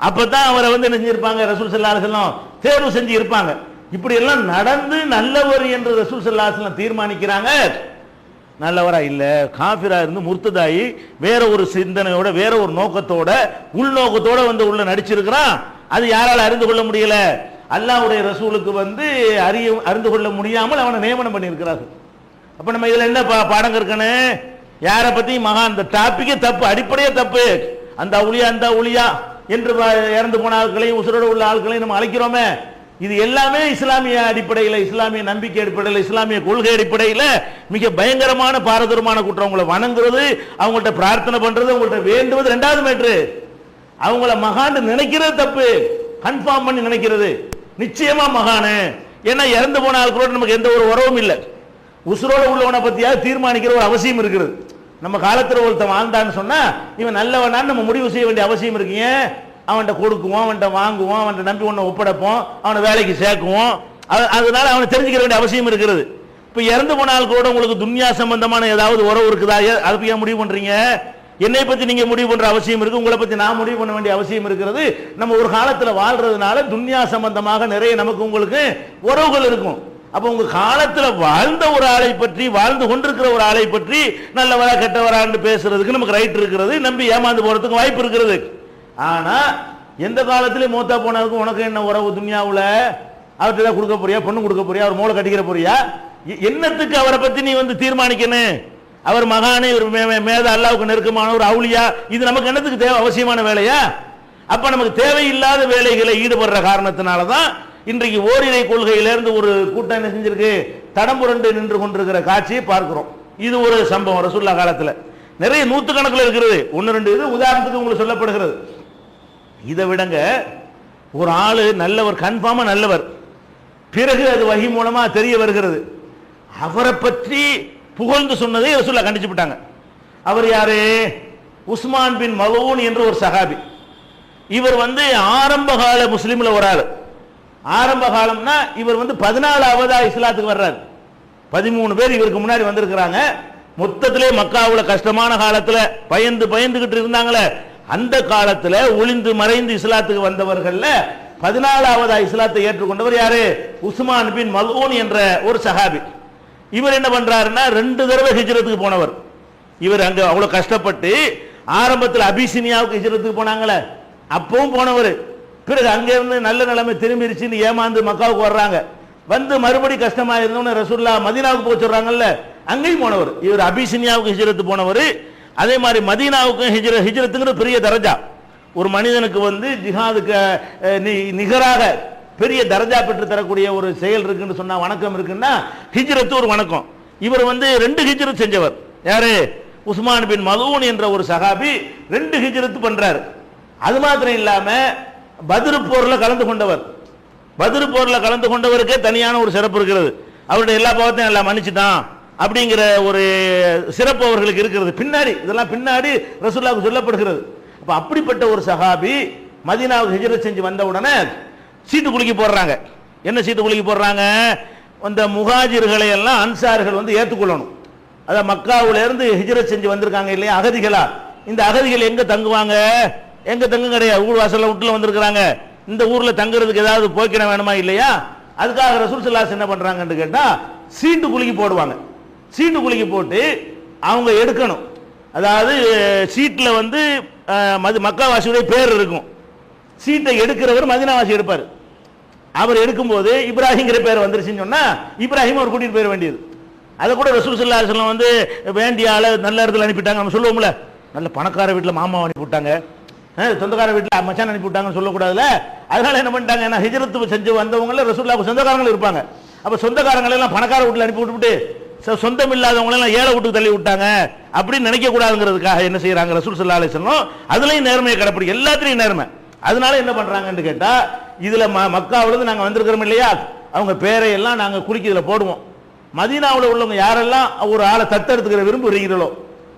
அப்பதான் அவரை வந்து என்ன செஞ்சிருப்பாங்க? ரசூல் செல்லாசலம் தேர்வு செஞ்சு இருப்பாங்க. இப்படி எல்லாம் நடந்து நல்லவர் என்று ரசூல் செல்லாசலம் தீர்மானிக்கிறாங்க. நல்லவரா? இல்ல. காபிரா இருந்து முர்த்ததாயி வேற ஒரு சிந்தனையோட வேற ஒரு நோக்கத்தோட உள்நோக்கத்தோட வந்து உள்ள நடிச்சிருக்கிறான். அது யாரால அறிந்து கொள்ள முடியல? அல்லாவுடைய ரசூலுக்கு வந்து அறிய அறிந்து கொள்ள முடியாமல் அவனை நியமனம் பண்ணியிருக்கிறார்கள். அப்ப நம்ம இதுல என்ன பா- பாடம் இருக்கணும் யாரை பத்தி மகா அந்த டாபிக்கே தப்பு அடிப்படையே தப்பு. அந்த ஒளியா அந்த ஒளியா என்று ப- இறந்து போன ஆட்களையும் உசுரோடு உள்ள ஆட்களையும் நம்ம அழைக்கிறோமே. இது எல்லாமே இஸ்லாமிய அடிப்படையில் இஸ்லாமிய நம்பிக்கை அடிப்படையில் இஸ்லாமிய கொள்கை அடிப்படையில் மிக பயங்கரமான பாரதூரமான குற்றம். அவங்களை வணங்குறது அவங்கள்ட்ட பிரார்த்தனை பண்றது அவங்கள்ட்ட வேண்டுவது ரெண்டாவது மேட்ரு அவங்கள மகாண்டு நினைக்கிறது தப்பு. கன்ஃபார்ம் பண்ணி நினைக்கிறது. நிச்சயமா மகானு. ஏன்னா இறந்து போன ஆட்களோட நமக்கு எந்த ஒரு உறவும் இல்லை. உசுரோடு உள்ளவனை பத்தியாவது தீர்மானிக்கிற ஒரு அவசியம் இருக்கிறது நம்ம காலத்தில் ஒருத்தன் வாழ்ந்தான்னு சொன்னா இவன் நல்லவனான்னு நம்ம முடிவு செய்ய வேண்டிய அவசியம் இருக்கீங்க அவன்கிட்ட கொடுக்குவோம் அவன்கிட்ட வாங்குவோம் அவன்கிட்ட நம்பி ஒன்று ஒப்படைப்போம் அவனை வேலைக்கு சேர்க்குவோம். அதனால அவனை தெரிஞ்சுக்கிற வேண்டிய அவசியம் இருக்கிறது இப்போ இறந்து போனால் கூட உங்களுக்கு துன்யா சம்பந்தமான ஏதாவது உறவு இருக்குதா? ஏ- அதை ஏன் முடிவு பண்ணுறீங்க என்னை பத்தி நீங்க முடிவு பண்ற அவசியம் இருக்கு உங்களை பத்தி நான் முடிவு பண்ண வேண்டிய அவசியம் இருக்கிறது. நம்ம ஒரு காலத்துல வாழ்றதுனால துன்யா சம்பந்தமாக நிறைய நமக்கு உங்களுக்கு உறவுகள் இருக்கும். அப்ப உங்க காலத்துல வாழ்ந்த ஒரு ஆளை பற்றி வாழ்ந்து கொண்டிருக்கிற ஒரு ஆளை பற்றி நல்லவரா கெட்டவரான்னு பேசுறதுக்கு நமக்கு ரைட் இருக்கிறது நம்பி ஏமாந்து போறதுக்கு வாய்ப்பு இருக்கிறது. ஆனா எந்த காலத்திலயும் மூத்தா போனதுக்கு உனக்கு என்ன உறவு துன்யாவுல? அவர்கிட்ட கொடுக்க போறியா? பொண்ணு கொடுக்க போறியா? அவர் மூளை கட்டிக்கிற போறியா? எ- என்னத்துக்கு அவரை பத்தி நீ வந்து தீர்மானிக்கணும்? அவர் மகானே இவர் மே- மே- மேத அல்லாவுக்கு நெருக்கமான ஒரு அவுளியா? இது நமக்கு என்னத்துக்கு தேவை? அவசியமான வேலையா? அப்ப நமக்கு தேவையில்லாத வேலைகளை ஈடுபடுற காரணத்தினால தான் இன்றைக்கு ஓரிரை கொள்கையிலிருந்து ஒரு கூட்டம் என்ன செஞ்சிருக்கு? தடம் புரண்டு நின்று கொண்டிருக்கிற காட்சியை பார்க்கிறோம். இது ஒரு சம்பவம் ரசுல்லா காலத்தில். நிறைய நூத்துக்கணக்கில் இருக்கிறது. ஒன்று ரெண்டு இது உதாரணத்துக்கு உங்களுக்கு சொல்லப்படுகிறது. இதை விடங்க ஒரு ஆள் நல்லவர் கன்ஃபார்மாக நல்லவர். பிறகு அது வகி மூலமாக தெரிய வருகிறது. அவரை பற்றி புகழ்ந்து சொன்னதை ரசூல்லா கண்டிச்சு விட்டாங்க அவர் யாரு? உஸ்மான் பின் மலூன் என்று ஒரு சஹாபி. இவர் வந்து ஆரம்ப கால முஸ்லீம்ல ஒரு ஆள். ஆரம்ப காலம்னா இவர் வந்து பதினாலாவதா இஸ்லாத்துக்கு வர்றாரு. பதிமூணு பேர் இவருக்கு முன்னாடி வந்திருக்கிறாங்க. மொத்தத்திலே மக்காவுல கஷ்டமான காலத்துல பயந்து பயந்துகிட்டு இருந்தாங்களே அந்த காலத்துல ஒளிந்து மறைந்து இஸ்லாத்துக்கு வந்தவர்கள்ல பதினாலாவதா இஸ்லாத்தை ஏற்றுக்கொண்டவர் யாரு? உஸ்மான் பின் மலூன் என்ற ஒரு சஹாபி. இவர் என்ன பண்றாருன்னா ரெண்டு தடவை ஹிஜ்ரத்துக்கு போனவர். இவர் அங்க அவ்வளவு கஷ்டப்பட்டு ஆரம்பத்தில் அபிசினியாவுக்கு ஹிஜ்ரத்துக்கு போனாங்களே அப்பவும் போனவர். பிறகு அங்கே இருந்து நல்ல நிலைமை திரும்பிருச்சுன்னு ஏமாந்து மக்காவுக்கு வர்றாங்க. வந்து மறுபடி கஷ்டமா இருந்தோன்னு ரசூல்லா மதீனாவுக்கு போக சொல்றாங்கல்ல அங்கேயும் போனவர். இவர் அபிசினியாவுக்கு ஹிஜ்ரத்து போனவர். அதே மாதிரி மதீனாவுக்கும் ஹிஜ்ர ஹிஜ்ரத்துங்கிற பெரிய தரஜா. ஒரு மனிதனுக்கு வந்து ஜிஹாதுக்கு நி- நிகராக பெரிய தரஜா பெற்று தரக்கூடிய ஒரு செயல் இருக்குன்னு சொன்னா வணக்கம் இருக்குன்னா ஹிஜ்ரத்து ஒரு வணக்கம். இவர் வந்து ரெண்டு ஹிஜ்ரத் செஞ்சவர். யாரு? உஸ்மான் பின் மதூன் என்ற ஒரு சகாபி ரெண்டு ஹிஜ்ரத்து பண்றாரு. அது மாத்திரம் இல்லாம பதிரு போர்ல கலந்து கொண்டவர். பதிரு போர்ல கலந்து கொண்டவருக்கே தனியான ஒரு சிறப்பு இருக்கிறது. அவருடைய எல்லா பாவத்தையும் எல்லாம் மன்னிச்சுதான் அப்படிங்கிற ஒரு சிறப்பு அவர்களுக்கு இருக்கிறது. பின்னாடி இதெல்லாம் பின்னாடி ரசூல்லாவுக்கு சொல்லப்படுகிறது. அப்ப அப்படிப்பட்ட ஒரு சகாபி மதீனாவுக்கு ஹிஜ்ரத் செஞ்சு வந்த உடனே சீட்டு குலுக்கி போடுறாங்க. என்ன சீட்டு குலுக்கி போடுறாங்க? அந்த முகாஜிர்களை எல்லாம் அன்சார்கள் வந்து ஏற்றுக்கொள்ளணும் அதான் மக்காவிலேருந்து ஹிஜரத் செஞ்சு வந்திருக்காங்க இல்லையா? அகதிகளா? இந்த அகதிகள் எங்கே தங்குவாங்க? எங்கே தங்கும் கிடையாது ஊர் வாசலில் வீட்டுல வந்திருக்கிறாங்க. இந்த ஊரில் தங்குறதுக்கு ஏதாவது போய்க்கிட வேணுமா இல்லையா? அதுக்காக ரசூல் ஸல்லல்லாஹு என்ன பண்ணுறாங்கன்னு கேட்டால் சீட்டு குலுக்கி போடுவாங்க. சீட்டு குலுக்கி போட்டு அவங்க எடுக்கணும். அதாவது சீட்டில் வந்து மது மக்காவாசியுடைய பேர் இருக்கும். சீட்டை எடுக்கிறவர் மதினாவாசி எடுப்பார். அவர் எடுக்கும்போது இப்ராஹிங்கிற பேர் வந்துருச்சுன்னு சொன்னால் இப்ராஹிம் அவர் கூட்டிகிட்டு போயிட வேண்டியது. அதை கூட ரசூல் சல்லா அலைஹி வந்து வேண்டிய ஆளை நல்ல இடத்துல அனுப்பிட்டாங்க. நம்ம சொல்லுவோம்ல நல்ல பணக்கார வீட்டில் மாமா அனுப்பி விட்டாங்க. சொந்தக்கார வீட்டில் மச்சான் அனுப்பி விட்டாங்கன்னு சொல்லக்கூடாதுல அதனால என்ன பண்ணிட்டாங்க ஏன்னா ஹிஜரத்து செஞ்சு வந்தவங்கள ரசூல்லாவுக்கு சொந்தக்காரங்களும் இருப்பாங்க. அப்போ சொந்தக்காரங்களை எல்லாம் பணக்கார வீட்டில் அனுப்பி விட்டுவிட்டு சொந்தம் இல்லாதவங்களெல்லாம் ஏழை வீட்டுக்கு தள்ளி விட்டாங்க அப்படின்னு நினைக்கக்கூடாதுங்கிறதுக்காக என்ன செய்கிறாங்க ரசூல் சல்லா அலைஹி அதுலேயும் நேர்மையை கடைப்பிடி எல்லாத்துலேயும் நேர்மை. அதனால என்ன பண்றாங்கன்னு கேட்டா இதுல ம மக்காவிலிருந்து நாங்க வந்திருக்கிறோம் இல்லையா? அவங்க பேரை எல்லாம் நாங்க குறுக்கி இதுல போடுவோம். மதீனாவில் உள்ளவங்க யாரெல்லாம் ஒரு ஆளை தத்தெடுத்துக்கிற விரும்புகிறீர்களோ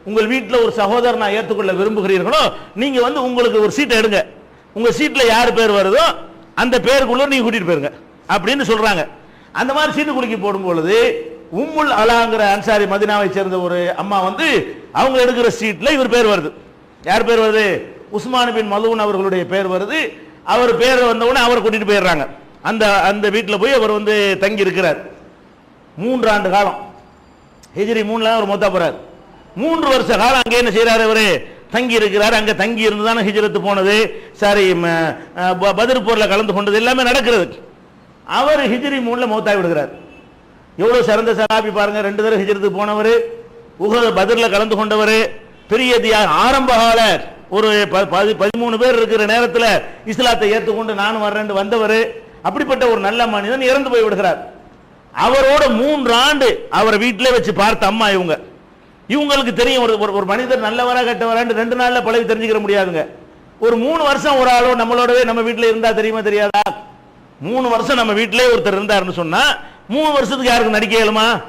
உங்கள் வீட்டில் ஒரு சகோதரனை ஏற்றுக்கொள்ள விரும்புகிறீர்களோ நீங்க வந்து உங்களுக்கு ஒரு சீட்டை எடுங்க. உங்க சீட்டில் யார் பேர் வருதோ அந்த பேருக்குள்ள நீங்க கூட்டிட்டு போயிருங்க. அப்படின்னு சொல்றாங்க. அந்த மாதிரி சீட்டு குலுக்கி போடும் பொழுது உம்முல் அலாங்கிற அன்சாரி மதினாவை சேர்ந்த ஒரு அம்மா வந்து அவங்க எடுக்கிற சீட்ல இவர் பேர் வருது. யார் பேர் வருது? உஸ்மான் பின் மலூன் அவர்களுடைய பேர் வருது. அவர் பேர் வந்தவுடனே அவர் அவரை கூட்டிட்டு போயிடுறாங்க. அந்த அந்த வீட்டில் போய் அவர் வந்து தங்கி இருக்கிறார். மூன்று ஆண்டு காலம். ஹிஜ்ரி மூணுல அவர் மொத்தா போறார். மூன்று வருஷ காலம் அங்கே என்ன செய்யறாரு அவரு? தங்கி இருக்கிறார். அங்கே தங்கி இருந்து தானே ஹிஜ்ரத்து போனது. சரி ம, அஹ், கலந்து கொண்டது எல்லாமே நடக்கிறது. அவர் ஹிஜ்ரி மூணில் மௌத்தாகி விடுகிறார். எவ்வளோ சிறந்த சகாபி பாருங்க. ரெண்டு தடவை ஹிஜ்ரத்துக்கு போனவர். உகத பதிரில் கலந்து கொண்டவர். பெரிய தியாக ஆரம்ப கால ஒரு ப- பதி- பதிமூணு பேர் இருக்கிற நேரத்தில் இஸ்லாத்தை ஏற்றுக்கொண்டு நானும் வர்றேன் வந்தவர் அப்படிப்பட்ட ஒரு நல்ல மனிதன் இறந்து போய் விடுகிறார். அவரோட மூன்று ஆண்டு அவரை வீட்டிலே வச்சு பார்த்த அம்மா இவங்க. இவங்களுக்கு தெரியும் ஒரு ஒரு- மனிதர் நல்லவரா கெட்டவரான்னு ரெண்டு நாளில் பழகி தெரிஞ்சுக்கிற முடியாதுங்க. ஒரு மூணு வருஷம் ஒரு ஆளோ நம்மளோடவே நம்ம வீட்டில் இருந்தா தெரியுமா தெரியாதா? மூணு வருஷம் நம்ம வீட்டிலே ஒருத்தர் இருந்தாருன்னு சொன்னா மூணு வருஷத்துக்கு யாருக்கும் நடிக்க இயலுமா?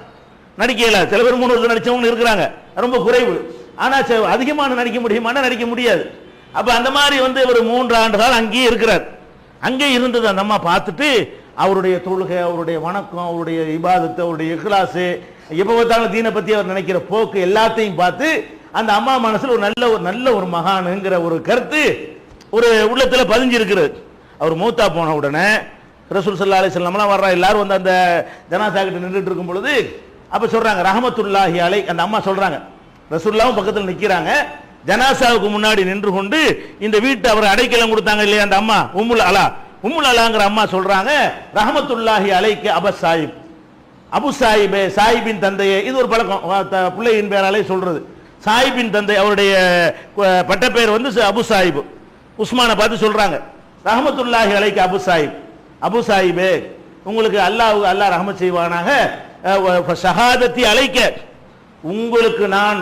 நடிக்க இயலாது. சில பேர் மூணு வருஷம் நடிச்சவங்க இருக்கிறாங்க. ரொம்ப குறைவு. ஆனால் அதிகமான நடிக்க முடியுமானா நடிக்க முடியாது. அப்ப அந்த மாதிரி வந்து ஒரு மூன்று ஆண்டு காலம் அங்கேயே இருக்கிறார். அங்கே இருந்தது அந்த அம்மா பார்த்துட்டு அவருடைய தொழுகை அவருடைய வணக்கம் அவருடைய இபாதத்து அவருடைய இஹ்லாசு எப்போ பார்த்தாலும் தீனை பற்றி அவர் நினைக்கிற போக்கு எல்லாத்தையும் பார்த்து அந்த அம்மா மனசில் ஒரு நல்ல ஒரு நல்ல ஒரு மகானுங்கிற ஒரு கருத்து ஒரு உள்ளத்தில் பதிஞ்சிருக்கிறது. அவர் மூத்தா போன உடனே ரசூல் சல்லா அலிஸ்லாம்லாம் வர்றா எல்லாரும் வந்து அந்த ஜனாசாகிட்ட நின்றுட்டு இருக்கும் பொழுது அப்போ சொல்கிறாங்க ரஹமத்துல்லாஹி அலை அந்த அம்மா சொல்கிறாங்க ரசூல்லாவும் பக்கத்தில் நிற்கிறாங்க ஜனாசாவுக்கு முன்னாடி நின்று கொண்டு இந்த வீட்டு அவர் அடைக்கலம் கொடுத்தாங்க இல்லையா அந்த அம்மா? உம்முல் அலா. உம்முல் அலாங்கிற அம்மா சொல்றாங்க ரஹமத்துல்லாஹி அலைக்கு அப சாஹிப் அபு சாஹிபே சாஹிபின் தந்தையே. இது ஒரு பழக்கம். பிள்ளையின் பேராலே சொல்றது. சாயிபின் தந்தை அவருடைய அஹ், பட்டப்பெயர் வந்து ச- அபு சாஹிப் உஸ்மானை பார்த்து சொல்றாங்க ரஹமத்துல்லாஹி அலைக்கு அபு சாஹிப் அபு சாஹிபே உங்களுக்கு அல்லாஹ் அல்லாஹ் ரஹமத் செய்வானாக? ஷஹாதத்தி அழைக்க உங்களுக்கு நான்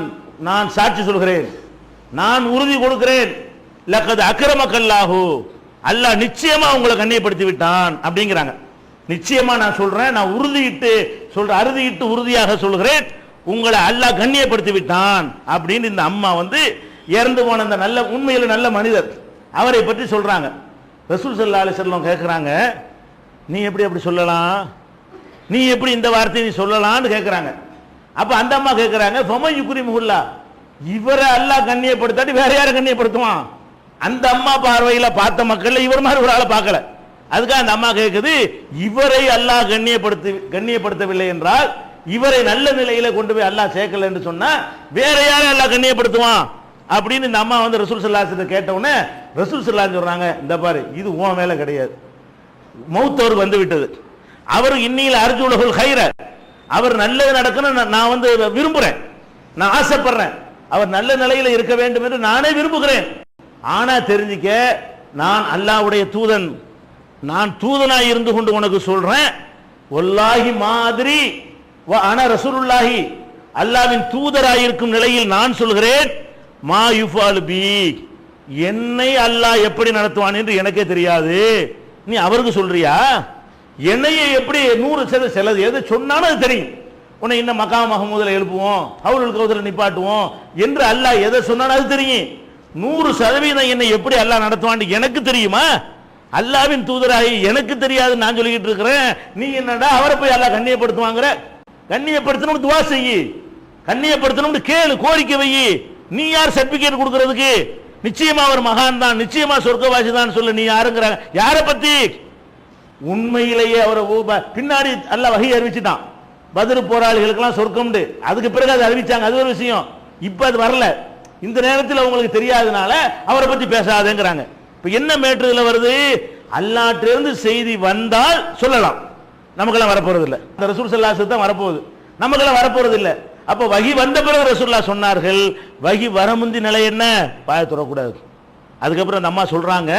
நான் சாட்சி சொல்கிறேன். நான் உறுதி கொடுக்கிறேன். லக்கது அக்கிரமக்கல்லாஹு அல்லாஹ் நிச்சயமா உங்களை கண்ணியப்படுத்தி விட்டான் அப்படிங்கிறாங்க. நிச்சயமா நான் சொல்றேன் நான் உறுதியிட்டு சொல்ற அறுதியிட்டு உறுதியாக சொல்கிறேன். உங்களை அல்லாஹ் கண்ணியப்படுத்தி விட்டான் அப்படின்னு இந்த அம்மா வந்து இறந்து போன அந்த நல்ல உண்மையில் நல்ல மனிதர். அவரை பற்றி சொல்றாங்க. ரசூல் சல்லா அலிசல்லம் கேட்குறாங்க நீ எப்படி அப்படி சொல்லலாம்? நீ எப்படி இந்த வார்த்தையை நீ சொல்லலாம்னு கேட்குறாங்க அப்ப அந்த அம்மா கேட்குறாங்க ஃபமை யுக்ரி முகுல்லா. இவரை அல்லாஹ் கண்ணியப்படுத்தாட்டி வேற யாரை கண்ணியப்படுத்துவான்? அந்த அம்மா பார்வையில் பார்த்த மக்களில் இவர் மாதிரி ஒரு ஆளை பார்க்கல. அதுக்காக அந்த அம்மா கேட்குது இவரை அல்லாஹ் கண்ணியப்படுத்தி கண்ணியப்படுத்தவில்லை என்றால் இவரை நல்ல நிலையில கொண்டு போய் அல்லாஹ் சேர்க்கல என்று சொன்னா வேற யாரை அல்லாஹ் கண்ணியப்படுத்துவான்? அப்படின்னு இந்த அம்மா வந்து ரசூல் சல்லாசத்தை கேட்ட உடனே ரசூல் சல்லா சொல்றாங்க இந்த பாரு இது உன் மேல கிடையாது. மௌத்தவர் வந்து விட்டது. அவர் இன்னியில் அர்ஜுனகுல் ஹைர அவர் நல்லது நடக்கணும் நான் நான் வந்து விரும்புகிறேன் நான் ஆசைப்படுறேன். அவர் நல்ல நிலையில இருக்க வேண்டும் என்று நானே விரும்புகிறேன். ஆனா தெரிஞ்சுக்க நான் அல்லாஹ்வுடைய தூதன். நான் தூதனாய் இருந்து கொண்டு உனக்கு சொல்றேன் ஒல்லாஹி மாதிரி வ அன ரசூலுல்லாஹி. அல்லாவின் தூதராய் இருக்கும் நிலையில் நான் சொல்கிறேன் மா யுஃபால் பி. என்னை அல்லாஹ் எப்படி நடத்துவான் என்று எனக்கே தெரியாது. நீ அவருக்கு சொல்றியா? என்னையே எப்படி நூறு சத சிலது எது சொன்னாலும் அது தெரியும். உன்னை இன்னும் மக்கா மஹமூதில் எழுப்புவோம் ஹவுலுல் கௌதல நிப்பாட்டுவோம் என்று அல்லாஹ் எதை சொன்னாலும் அது தெரியும். நூறு சதவீதம் என்னை எப்படி அல்லாஹ் நடத்துவான்னு எனக்கு தெரியுமா? அல்லாவின் தூதராகி எனக்கு தெரியாதுன்னு நான் சொல்லிக்கிட்டு இருக்கிறேன். நீ என்னடா அவரை போய் அல்லாஹ் கண்ணியப்படுத்துவாங்கிற? கண்ணியப்படுத்தணும்னு துவா செய்யி. கண்ணியப்படுத்தணும்னு கேளு கோரிக்கை வை. நீ யார் சர்டிபிகேட் கொடுக்கறதுக்கு? நிச்சயமா அவர் மகான் தான் நிச்சயமா சொர்க்கவாசி தான் சொல்லு நீ யாருங்கிற? யாரை பத்தி? உண்மையிலேயே அவரை பின்னாடி அல்ல வகை அறிவிச்சுட்டான். பதில் போராளிகளுக்கெல்லாம் சொர்க்கம்ண்டு. அதுக்கு பிறகு அதை அறிவிச்சாங்க. அது ஒரு விஷயம். இப்போ அது வரல. இந்த நேரத்தில் அவங்களுக்கு தெரியாதனால அவரை பற்றி பேசாதேங்கிறாங்க. இப்போ என்ன மேட்டரில் வருது? அல்லாட்டிலிருந்து செய்தி வந்தால் சொல்லலாம். நமக்கெல்லாம் வரப்போறது இல்லை அந்த ரசூல் சல்லாசு தான் வரப்போகுது. நமக்கெல்லாம் வரப்போறது இல்லை அப்போ வகி வந்த பிறகு ரசூல்லா சொன்னார்கள் வகி வர முந்தி நிலை என்ன? பாய தொடக்கூடாது அதுக்கப்புறம் அந்த அம்மா சொல்றாங்க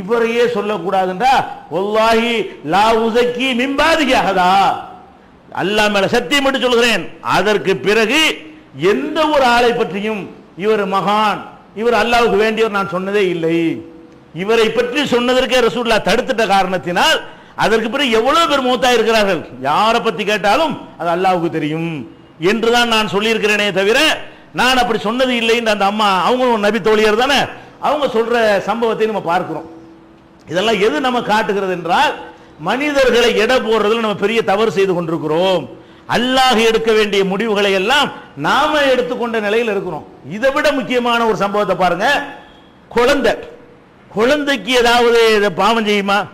இவரையே சொல்லக்கூடாதுன்றா? ஒல்லாஹி லா உசக்கி மிம்பாதிகாகதா அல்லாஹ் மேல சத்தியம் மட்டும் சொல்கிறேன். அதற்கு பிறகு எந்த ஒரு ஆளை பற்றியும் இவர் மகான் இவர் அல்லாவுக்கு வேண்டியவர் நான் சொன்னதே இல்லை. இவரை பற்றி சொன்னதற்கே ரசூல்லா தடுத்துட்ட காரணத்தினால் அதற்கு பிறகு எவ்வளவு பேர் மூத்தா இருக்கிறார்கள்? யாரை பத்தி கேட்டாலும் அது அல்லாவுக்கு தெரியும். என்றுதான் நான் சொல்லியிருக்கிறேனே தவிர நான் அப்படி சொன்னது இல்லைன்னு அந்த அம்மா அவங்களும் நபி தோழியர் தானே அவங்க சொல்ற சம்பவத்தை நம்ம பார்க்கிறோம். இதெல்லாம் எது நம்ம காட்டுகிறது என்றால் மனிதர்களை எடை போடுறதுல நம்ம பெரிய தவறு செய்து கொண்டிருக்கிறோம். அல்லாஹ் எடுக்க வேண்டிய முடிவுகளை எல்லாம் நாம எடுத்துக்கொண்ட நிலையில் இருக்கிறோம். இதை விட முக்கியமான ஒரு சம்பவத்தை பாருங்க. குழந்தை. குழந்தைக்கு ஏதாவது இதை பாவம் செய்யுமா?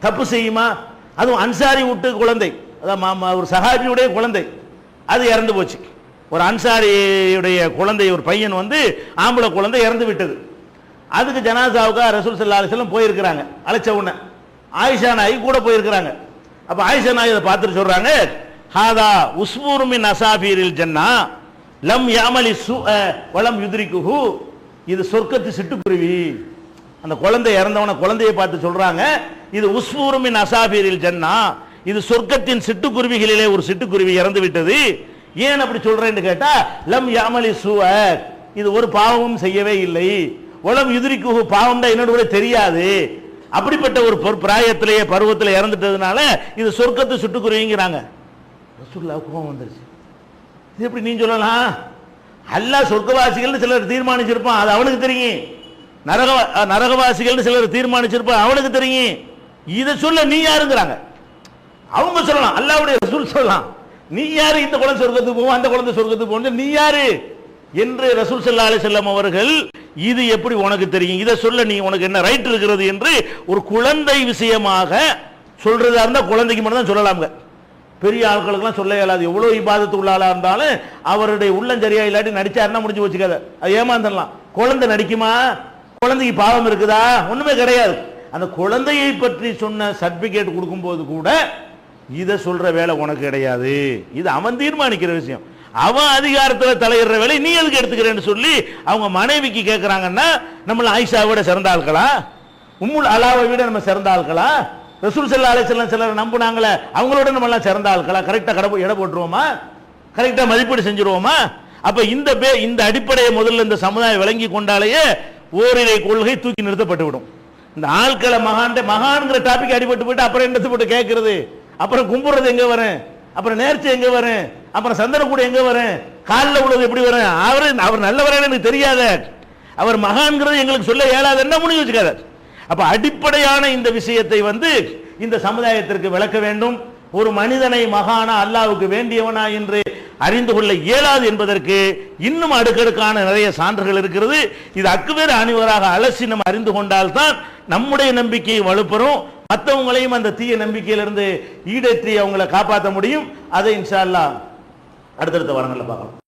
தப்பு செய்யுமா? அதுவும் அன்சாரி விட்டு குழந்தை. அதான் மாமா ஒரு சஹாபியுடைய குழந்தை. அது இறந்து போச்சு. ஒரு அன்சாரியுடைய குழந்தை ஒரு பையன் வந்து ஆம்பளை குழந்தை இறந்து விட்டது. அதுக்கு ஜனாசாவுக்கா ரசூல் சல்லா அலிஸ்லம் போயிருக்கிறாங்க. அழைச்ச உடனே. ஆயிஷா நாய் கூட போயிருக்கிறாங்க. அப்ப ஆயிஷா நாய் இதை பார்த்துட்டு சொல்றாங்க ஹாதா உஸ்மூர்மின் அசாபீரில் ஜன்னா லம் யாமலி சு வளம் யுத்ரிக்குஹு. இது சொர்க்கத்து சிட்டுக்குருவி. அந்த குழந்தை இறந்தவன குழந்தையை பார்த்து சொல்றாங்க இது உஸ்மூர்மின் அசாபீரில் ஜன்னா இது சொர்க்கத்தின் சிட்டுக்குருவிகளிலே ஒரு சிட்டுக்குருவி இறந்து விட்டது ஏன் அப்படி சொல்றேன்னு கேட்டா லம் யாமலி சுவ இது ஒரு பாவமும் செய்யவே இல்லை. உலம் எதிரிக்கு பாவம் தான் என்னோட கூட தெரியாது. அப்படிப்பட்ட ஒரு பிராயத்திலேயே பருவத்தில் இறந்துட்டதுனால இது சொர்க்கத்தை சுட்டுக்குருவிங்கிறாங்க. ரசூல்லா கோபம் வந்துருச்சு. இது எப்படி நீ சொல்லலாம்? அல்லாஹ் சொர்க்கவாசிகள்னு சிலர் தீர்மானிச்சிருப்பான் அது அவனுக்கு தெரியும். நரக நரகவாசிகள்னு சிலர் தீர்மானிச்சிருப்பான் அவனுக்கு தெரியும். இதை சொல்ல நீ யாருங்கிறாங்க? அவங்க சொல்லலாம் அல்லாவுடைய ரசூல் சொல்லலாம். நீ யாரு இந்த குழந்தை சொர்க்கத்துக்கு போவோம் அந்த குழந்தை சொர்க்கத்துக்கு போகணும் நீ யாரு? என்று ரசூல் சல்லா அலி செல்லம் அவர்கள் இது எப்படி உனக்கு தெரியும்? இதை சொல்ல நீ உனக்கு என்ன ரைட் இருக்கிறது? என்று ஒரு குழந்தை விஷயமாக சொல்றதா இருந்தால் குழந்தைக்கு மட்டும் தான் சொல்லலாம்ங்க. பெரிய ஆட்களுக்கெல்லாம் சொல்ல இயலாது. எவ்வளோ இபாதத்து உள்ள இருந்தாலும் அவருடைய உள்ளம் சரியா இல்லாட்டி நடிச்சாருன்னா முடிஞ்சு வச்சுக்காத அது ஏமாந்துடலாம். குழந்தை நடிக்குமா? குழந்தைக்கு பாவம் இருக்குதா? ஒன்றுமே கிடையாது. அந்த குழந்தையை பற்றி சொன்ன சர்டிஃபிகேட் கொடுக்கும்போது கூட இதை சொல்ற வேலை உனக்கு கிடையாது. இது அவன் தீர்மானிக்கிற விஷயம். அவன் அதிகாரத்தில் தலையிடுற வேலை நீ எதுக்கு எடுத்துக்கிறேன்னு சொல்லி அவங்க மனைவிக்கு கேட்குறாங்கன்னா நம்மள ஆயிஷாவை விட சிறந்த ஆட்களா உம்முல் அலாவை விட நம்ம சிறந்த ஆட்களா ரசூல் சல்லா அலைஹிஸ்ஸலாம் சிலர் நம்புனாங்களே அவங்களோட நம்ம எல்லாம் சிறந்த ஆட்களா கரெக்டாக கடை இட போட்டுருவோமா? கரெக்டாக மதிப்பீடு செஞ்சுருவோமா? அப்போ இந்த பே இந்த அடிப்படையை முதல்ல இந்த சமுதாயம் விளங்கி கொண்டாலேயே ஓரிரை கொள்கை தூக்கி நிறுத்தப்பட்டு விடும். இந்த ஆட்களை மகான் மகான்கிற டாபிக் அடிபட்டு போயிட்டு அப்புறம் என்னத்தை போட்டு கேட்கறது அப்புறம் கும்பிட்றது எங்கே வரும்? அப்புறம் நேர்ச்சி எங்கே வரும்? அப்புறம் சந்தன கூட எங்க வரும் காலில் உள்ளது எப்படி வரும் அவர் அவர் நல்லவரான்னு எனக்கு தெரியாத. அவர் மகான்கிறது எங்களுக்கு சொல்ல இயலாது என்ன முடிவு வச்சுக்காத அப்ப அடிப்படையான இந்த விஷயத்தை வந்து இந்த சமுதாயத்திற்கு விளக்க வேண்டும். ஒரு மனிதனை மகானா அல்லாவுக்கு வேண்டியவனா என்று அறிந்து கொள்ள இயலாது என்பதற்கு இன்னும் அடுக்கடுக்கான நிறைய சான்றுகள் இருக்கிறது. இது அக்குவேறு அணிவராக அலசி நம்ம அறிந்து கொண்டால்தான் நம்முடைய நம்பிக்கையை வலுப்பெறும். மற்றவங்களையும் அந்த தீய நம்பிக்கையிலிருந்து ஈடேற்றி அவங்களை காப்பாற்ற முடியும். அதை இன்ஷா அல்லாஹ் அடுத்தடுத்த வாரங்களில் பார்க்கலாம்.